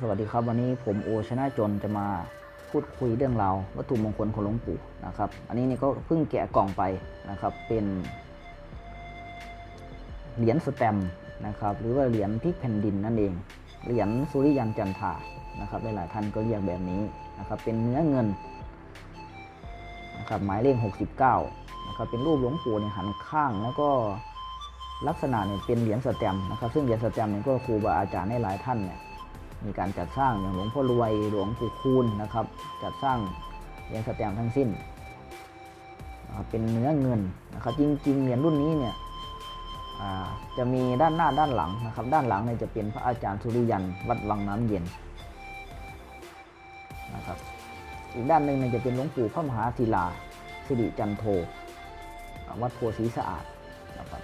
สวัสดีครับวันนี้ผมโอชนะจนจะมาพูดคุยเรื่องราววัตถุมงคลของหลวงปู่นะครับ อันนี้นี่ก็เพิ่งแกะกล่องไปนะครับ เป็นเหรียญสแตมนะครับ หรือว่าเหรียญพลิกแผ่นดินนั่นเอง เหรียญสุริยันจันทานะครับหลายๆท่านก็เรียกแบบนี้นะครับ เป็นเนื้อเงินนะครับหมายเลข 69นะครับ เป็นรูปหลวงปู่เนี่ยหันข้างแล้วก็ลักษณะเนี่ยเป็นเหรียญสแตมนะครับ ซึ่งเหรียญสแตมเนี่ยก็ครูบาอาจารย์ให้หลายท่านเนี่ย มีการจัดสร้างอย่างหลวงพ่อรวยหลวงปู่คูณนะครับ จัดสร้างเหรียญสแตมทั้งสิ้น เป็นเนื้อเงินนะครับ จริงๆเหรียญรุ่นนี้เนี่ยจะมีด้านหน้าด้านหลังนะครับ ด้านหลังเนี่ยจะเป็นพระอาจารย์สุริยันวัดวังน้ำเย็นนะครับอีกด้านหนึ่งเนี่ยจะเป็นหลวงปู่พระมหาศิลาสิริจันโทวัดโพธิสะอาดนะครับ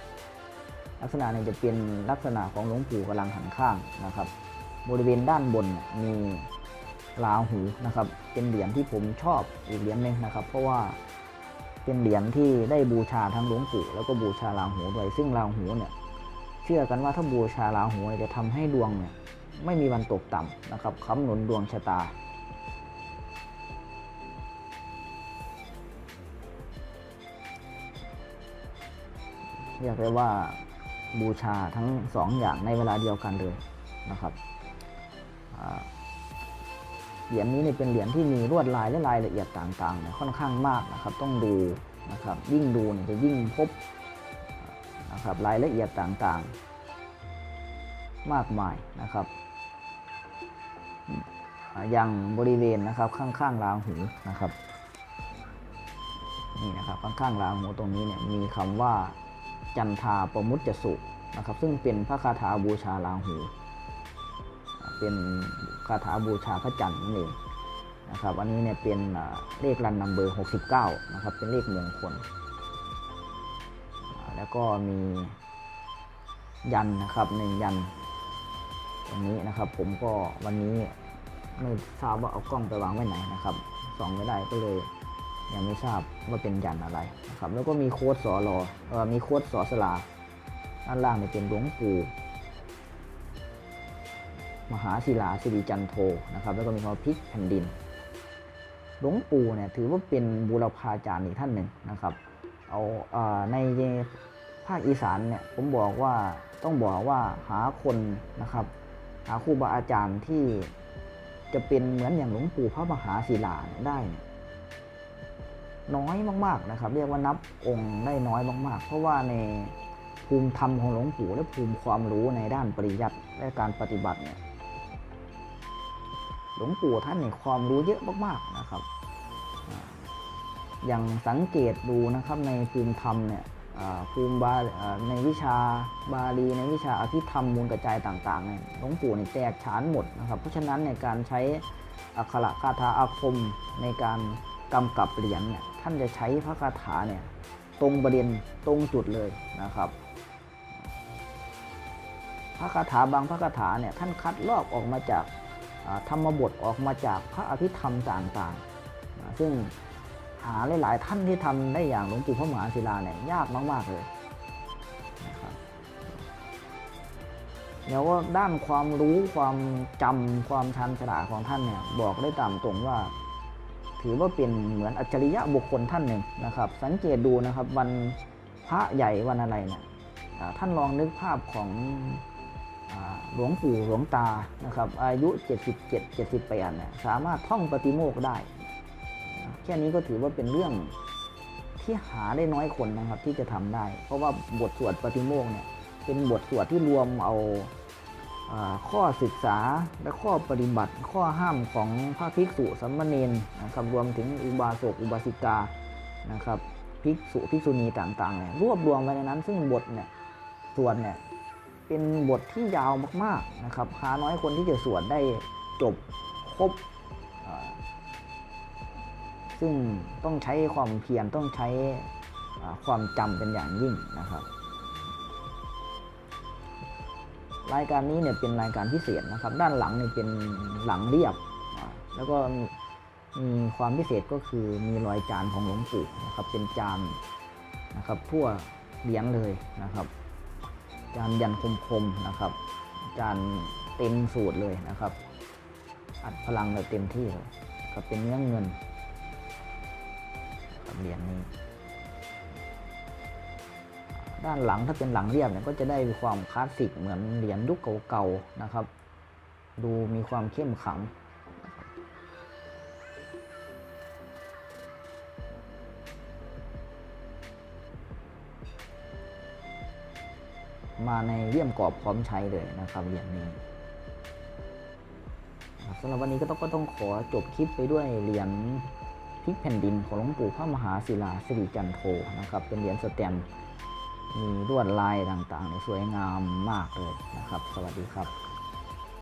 ลักษณะเนี่ยจะเป็นลักษณะของหลวงปู่กำลังหันข้างนะครับ บริเวณด้านบนมีลาหูนะครับ เป็นเหรียญที่ผมชอบอีกเหรียญหนึ่งนะครับ เพราะว่าเป็นเหรียญที่ได้บูชาทั้งหลวงปู่แล้วก็บูชาลาหูด้วยซึ่งลาหูเนี่ยเชื่อกันว่าถ้าบูชาลาหูจะทำให้ดวงเนี่ยไม่มีวันตกต่ำนะครับค้ำหนุนดวงชะตา เรียกได้ว่าบูชาทั้งสองอย่างในเวลาเดียวกันเลยนะครับ เหรียญนี้เนี่ยเป็นเหรียญที่มีลวดลายและรายละเอียดต่างๆเนี่ยค่อนข้างมากนะครับต้องดูนะครับยิ่งดูเนี่ยจะยิ่งพบนะครับรายละเอียดต่างๆ มากมายนะครับอย่างบริเวณนะครับข้างๆรางหูนะครับนี่นะครับข้างๆรางหูตรงนี้เนี่ยมีคำว่าจันทาประมุตจะสุนะครับซึ่งเป็นพระคาถาบูชาราหู เป็นคาถาบูชาพระจันทร์นั่นเองนะครับอันนี้เนี่ยเป็นเลขรันนัมเบอร์69นะครับเป็นเลขมงคลแล้วก็มียันนะครับหนึ่งยันตรงนี้นะครับ ผมก็วันนี้ไม่ทราบว่าเอากล้องไปวางไว้ไหนนะครับส่องไม่ได้ก็เลยยังไม่ทราบว่าเป็นยันอะไรนะครับ แล้วก็มีโค้ดสอรอเออมีโค้ดสอสลาด้านล่างเนี่ยเป็นหลวงปู่ มหาศิลาสิริจันโทนะครับแล้วก็มีคำว่าพิกแผ่นดิน หลวงปู่เนี่ยถือว่าเป็นบูรพาจารย์อีกท่านหนึ่งนะครับเอาเอในภาคอีสานเนี่ยผมบอกว่าต้องบอกว่าหาคนนะครับหาครูบาอาจารย์ที่จะเป็นเหมือนอย่างหลวงปู่พระมหาศิลาได้เนี่ยน้อยมาก ๆนะครับ เรียกว่านับองค์ได้น้อยมาก ๆ เพราะว่าในภูมิธรรมของหลวงปู่และภูมิความรู้ในด้านปริยัติและการปฏิบัติเนี่ย ลวงปู่ท่านเนี่ยความรู้เยอะมากๆนะครับ อย่างสังเกตดูนะครับในภูมิธรรมเนี่ยภูมิบาในวิชาบาลีในวิชาอภิธรรมมูลกระจายต่างๆเนี่ยหลวงปู่เนี่ยแตกฉานหมดนะครับ เพราะฉะนั้นในการใช้อักขระคาถาอาคมในการกำกับเหรียญเนี่ยท่านจะใช้พระคาถาเนี่ยตรงประเด็นตรงจุดเลยนะครับ พระคาถาบางพระคาถาเนี่ยท่านคัดลอกออกมาจาก ธรรมบทออกมาจากพระอภิธรรมต่างๆ ซึ่งหาหลายๆท่านที่ทำได้อย่างหลวงปู่พระมหาศิลาเนี่ยยากมากๆเลยนะครับเดี๋ยวว่าด้านความรู้ความจำความชันฉลาดของท่านเนี่ยบอกได้ตามตรงว่า ถือว่าเป็นเหมือนอัจฉริยะบุคคลท่านหนึ่งนะครับ สังเกตดูนะครับวันพระใหญ่วันอะไรเนี่ยท่านลองนึกภาพของ หลวงปู่หลวงตานะครับอายุ 77 78เนี่ยสามารถท่องปฏิโมกข์ได้ แค่นี้ก็ถือว่าเป็นเรื่องที่หาได้น้อยคนนะครับที่จะทำได้ เพราะว่าบทสวดปฏิโมกข์เนี่ยเป็นบทสวดที่รวมเอาอ่าข้อศึกษาและข้อปฏิบัติ ข้อห้ามของพระภิกษุสัมมาเนนนะครับรวมถึงอุบาสกอุบาสิกานะครับภิกษุภิกษุณีต่างๆเนี่ยรวบรวมไว้ในนั้น ซึ่งบทเนี่ยสวดเนี่ย เป็นบทที่ยาวมากๆนะครับหาน้อยคนที่จะสวดได้จบครบ ซึ่งต้องใช้ความเพียรต้องใช้ความจำเป็นอย่างยิ่งนะครับ รายการนี้เนี่ยเป็นรายการพิเศษนะครับ ด้านหลังเนี่ยเป็นหลังเรียบ แล้วก็มีความพิเศษก็คือมีรอยจานของหลวงปู่นะครับเป็นจานนะครับทั่วเหรียญเลยนะครับ จานยันคมๆนะครับ จานเต็มสูตรเลยนะครับ อัดพลังแบบเต็มที่เลยก็เป็นเนื้อเงินกับเหรียญนี้ ด้านหลังถ้าเป็นหลังเรียบเนี่ยก็จะได้ความคลาสสิกเหมือนเหรียญยุคเก่าๆนะครับ ดูมีความเข้มขัง มาในเลี่ยมกรอบพร้อมใช้เลยนะครับเหรียญนี้สำหรับวันนี้ก็ต้องก็ต้องขอจบคลิปไปด้วยเหรียญพลิกแผ่นดินของหลวงปู่พระมหาศิลาสิริจันโทนะครับ เป็นเหรียญสแตมมีลวดลายต่างๆ สวยงามมากเลยนะครับ สวัสดีครับ